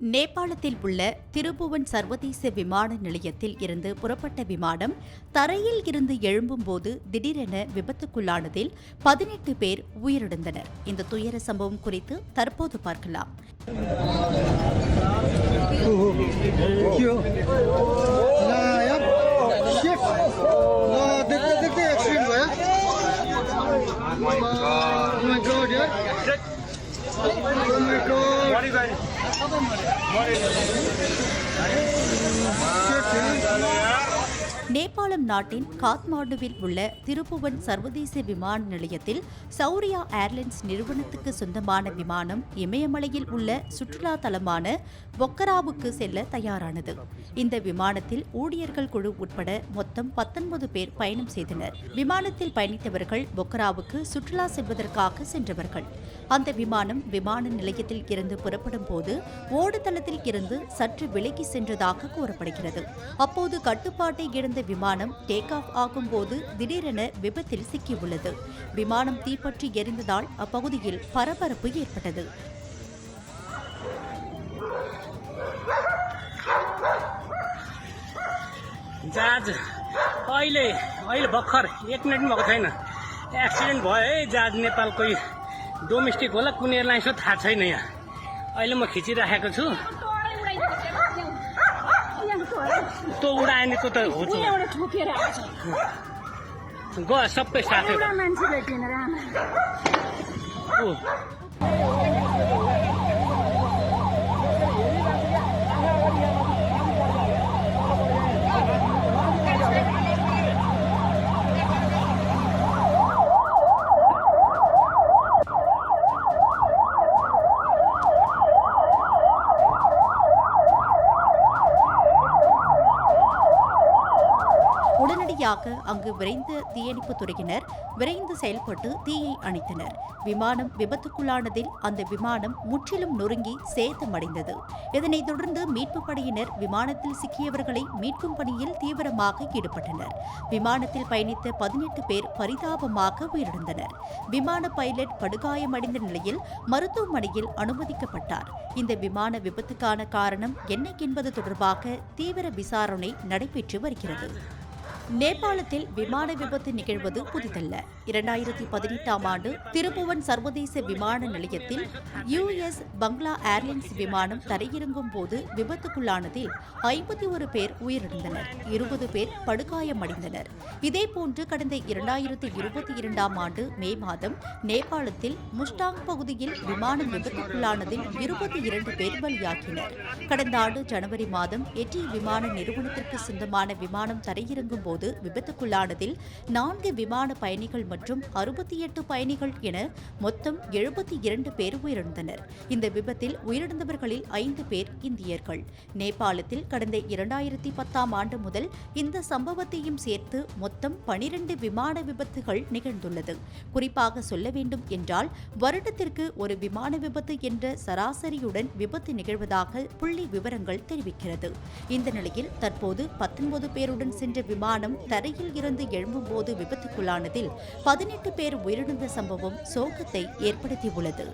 நேபாளத்தில் உள்ள திருபுவன் சர்வதேச விமான நிலையத்தில் இருந்து புறப்பட்ட விமானம் தரையில் இருந்து எழும்பும்போது திடீரென விபத்துக்குள்ளானதில் பதினெட்டு பேர் உயிரிழந்தனர் இந்த துயர சம்பவம் குறித்து தற்போது பார்க்கலாம் Oh my god! Oh my god! Moreno. Moreno. Moreno. நேபாளம் நாட்டின் காத்மாண்டுவில் உள்ள திருப்புவன் சர்வதேச விமான நிலையத்தில் சௌரியா ஏர்லைன்ஸ் நிறுவனத்துக்கு சொந்தமான விமானம் இமயமலையில் உள்ள சுற்றுலா தலமான பொக்கராவுக்கு செல்ல தயாரானது. இந்த விமானத்தில் ஊழியர்கள் குழு உட்பட மொத்தம் பத்தொன்பது பேர் பயணம் செய்தனர். விமானத்தில் பயணித்தவர்கள் பொக்கராவுக்கு சுற்றுலா செல்வதற்காக சென்றவர்கள். அந்த விமானம் விமான நிலையத்தில் இருந்து புறப்படும் போது ஓடுதளத்தில் இருந்து சற்று விலகி சென்றதாக கூறப்படுகிறது. அப்போது கட்டுப்பாட்டை இழந்த விமானம் டேக் ஆஃப் ஆகும் போது திடீரென விபத்தில் சிக்கியுள்ளது விமானம் தீப்பற்றி எரிந்ததால் அப்பகுதியில் பரபரப்பு ஏற்பட்டது जहाज अहिले अहिले भर्खर एक मिनट पनि भएको छैन एक्सिडेन्ट भयो है जहाज नेपालको डोमेस्टिक होला कुन एयरलाइन्स हो थाहा छैन यहाँ अहिले म खिचिराखेको छु त्यो उडाएन त्यो त ठोकेर सबै साथै। உடனடியாக அங்கு விரைந்த தீயணைப்பு துறையினர் விரைந்து செயல்பட்டு தீயை அணைத்தனர். விமானம் விபத்துக்குள்ளானதில் அந்த விமானம் முற்றிலும் நொறுங்கி சேதமடைந்தது. இதனைத் தொடர்ந்து மீட்புப் படையினர் விமானத்தில் சிக்கியவர்களை மீட்கும் பணியில் தீவிரமாக ஈடுபட்டனர். விமானத்தில் பயணித்த பதினெட்டு பேர் பரிதாபமாக உயிரிழந்தனர். விமான பைலட் படுகாயமடைந்த நிலையில் மருத்துவமனையில் அனுமதிக்கப்பட்டார். இந்த விமான விபத்துக்கான காரணம் என்ன என்பது தொடர்பாக தீவிர விசாரணை நடைபெற்று வருகிறது. நேபாளத்தில் விமான விபத்து நிகழ்வது புதிதல்ல. இரண்டாயிரத்தி பதினெட்டாம் ஆண்டு திருப்புவன் சர்வதேச விமான நிலையத்தில் யுஎஸ் பங்களா ஏர்லைன்ஸ் விமானம் தரையிறங்கும் போது விபத்துக்குள்ளானதில் ஐம்பத்தி ஒரு பேர் உயிரிழந்தனர். இருபது பேர் படுகாயமடைந்தனர். இதேபோன்று கடந்த இரண்டாயிரத்தி இருபத்தி இரண்டாம் ஆண்டு மே மாதம் நேபாளத்தில் முஸ்டாங் பகுதியில் விமானம் விபத்துக்குள்ளானதில் இருபத்தி இரண்டு பேர் பலியாகினர். கடந்த ஆண்டு ஜனவரி மாதம் எட்டி விமான நிறுவனத்திற்கு சொந்தமான விமானம் தரையிறங்கும் போது போது விபத்துக்குள்ளானதில் நான்கு விமான பயணிகள் மற்றும் அறுபத்தி எட்டு பயணிகள் என மொத்தம் எழுபத்தி இரண்டு பேர் உயிரிழந்தனர். இந்த விபத்தில் உயிரிழந்தவர்களில் ஐந்து பேர் இந்தியர்கள். நேபாளத்தில் கடந்த இரண்டாயிரத்தி பத்தாம் ஆண்டு முதல் இந்த சம்பவத்தையும் சேர்த்து மொத்தம் பனிரெண்டு விமான விபத்துகள் நிகழ்ந்துள்ளது. குறிப்பாக சொல்ல வேண்டும் என்றால் வருடத்திற்கு ஒரு விமான விபத்து என்ற சராசரியுடன் விபத்து நிகழ்வதாக புள்ளி விவரங்கள் தெரிவிக்கிறது. இந்த நிலையில் தற்போது பத்தொன்பது பேருடன் சென்ற விமானம் தரையில் இருந்து எழும்பும்போது விபத்துக்குள்ளானதில் பதினெட்டு பேர் உயிரிழந்த சம்பவம் சோகத்தை ஏற்படுத்தியுள்ளது.